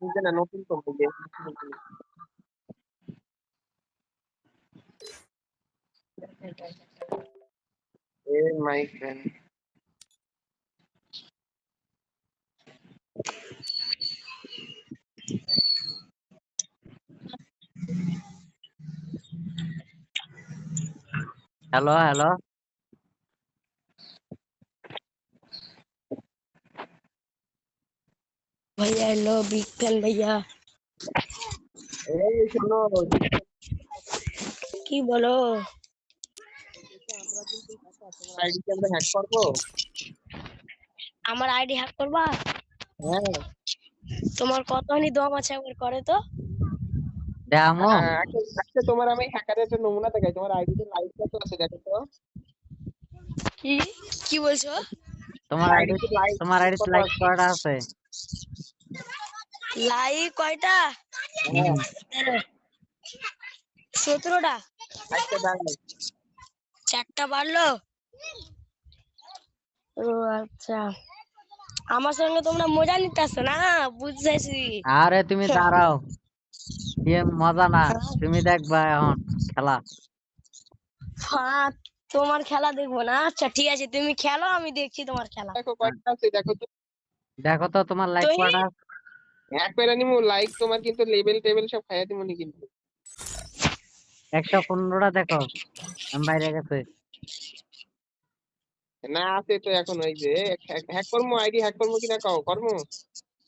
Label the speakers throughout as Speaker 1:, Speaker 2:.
Speaker 1: বুঝে না নতুন তো এ মাই ফ্রেন্ড
Speaker 2: হ্যালো হ্যালো।
Speaker 3: ভাইয়া এলো বিগ
Speaker 1: ফ্যান ভাইয়া
Speaker 3: কি বলো
Speaker 1: আইডি কি হ্যাক করব
Speaker 3: আমার আইডি হ্যাক করবা
Speaker 1: হ্যাঁ
Speaker 3: তোমার কত কতখানি দম আছে আমার করে তো
Speaker 1: দামো আচ্ছা তোমার আমি হ্যাকারের একটা নমুনা দেখাই তোমার আইডি আইডিতে লাইক কত আছে দেখো তো
Speaker 3: কি কি বলছো
Speaker 2: তোমার আইডি তোমার আইডি লাইক করা আছে
Speaker 3: লাইক কয়টা? সতেরোটা। চারটা বাড়লো। ও আচ্ছা। আমার সঙ্গে তোমরা মজা নিতে আসছো না? বুঝতেছি।
Speaker 2: আরে তুমি দাঁড়াও। ইয়ে মজা না। তুমি দেখবা এখন খেলা।
Speaker 3: তোমার খেলা দেখব না? আচ্ছা ঠিক আছে তুমি খেলো আমি দেখছি তোমার খেলা।
Speaker 1: দেখো কয়টা আছে দেখো তো।
Speaker 2: দেখো তো তোমার লাইক আছে?
Speaker 1: হ্যাক করে নিমু লাইক তোমার কিন্তু লেভেল টেবিল সব খাইয়া দিমু নি কিন্তু।
Speaker 2: একশো পনেরোটা দেখো আমি বাইরে গেছে।
Speaker 1: না আছে তো এখন ওই যে হ্যাক করব আইডি হ্যাক করব কিনা কও করব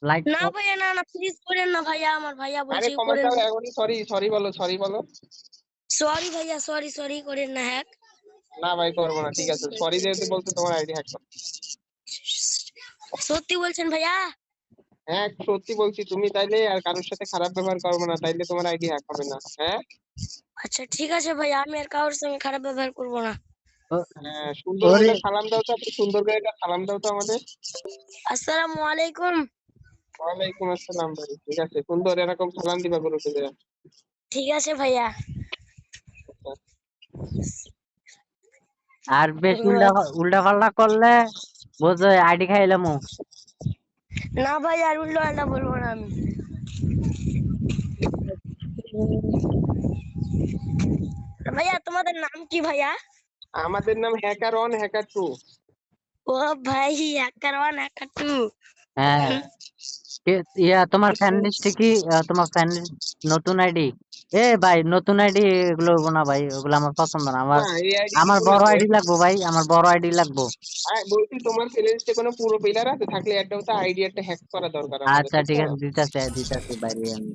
Speaker 2: লাইক
Speaker 3: না ভাইয়া না না প্লিজ করেন না ভাইয়া আমার ভাইয়া
Speaker 1: আরে
Speaker 3: বলছি
Speaker 1: কমেন্ট
Speaker 3: করেন
Speaker 1: এখনই সরি সরি বলো সরি বলো।
Speaker 3: সরি ভাইয়া সরি সরি করেন না হ্যাক।
Speaker 1: না ভাই করব না ঠিক আছে। সরি যেহেতু বলছো তোমার আইডি হ্যাক করো।
Speaker 3: সত্যি বলছেন ভাইয়া?
Speaker 1: হ্যাঁ সত্যি বলছি তুমি তাইলে আর কারোর সাথে খারাপ ব্যবহার করবে না তাইলে তোমার আইডি হ্যাক হবে না হ্যাঁ?
Speaker 3: আচ্ছা ঠিক আছে ভাইয়া আমি আর কারোর সঙ্গে খারাপ ব্যবহার করব না।
Speaker 1: হ্যাঁ সুন্দর করে সালাম দাও তো আপনি সুন্দর করে একটা সালাম দাও তো আমাদের।
Speaker 3: আসসালামু আলাইকুম।
Speaker 1: ওয়ালাইকুম আসসালাম ভাই ঠিক আছে সুন্দর এরকম সালাম দিবা গ্রুপে দেয়া
Speaker 3: ঠিক আছে ভাইয়া।
Speaker 2: আর বেশ উল্টা উল্টা পাল্টা করলে বুঝো আইডি খাইলাম।
Speaker 3: না ভাই আর উল্টো আল্লাহ বলব না আমি। ভাইয়া তোমাদের নাম কি ভাইয়া?
Speaker 1: আমাদের নাম হ্যাকার ওয়ান হ্যাকার টু।
Speaker 3: ও ভাই হ্যাকার ওয়ান হ্যাকার টু।
Speaker 2: হ্যাঁ। কে- ইয়া তোমার ফ্যান লিস্টে কি? আহ, তোমার ফ্যান নতুন আইডি এ ভাই নতুন আইডি এগুলো না ভাই ওগুলো আমার পছন্দ না। আমার
Speaker 1: না, এই ID
Speaker 2: আমার বড় আইডি লাগবো ভাই আমার বড় আইডি লাগবো।
Speaker 1: বলছি তোমার প্লেলিস্টে কোনো পুরো পিলার আছে? থাকলে একটা তো আইডি একটা হ্যাক করা দরকার আমাদের,
Speaker 2: আচ্ছা ঠিক
Speaker 1: বুঝছ?
Speaker 2: আছে দিতেছে দিতেছে বাইরে আমি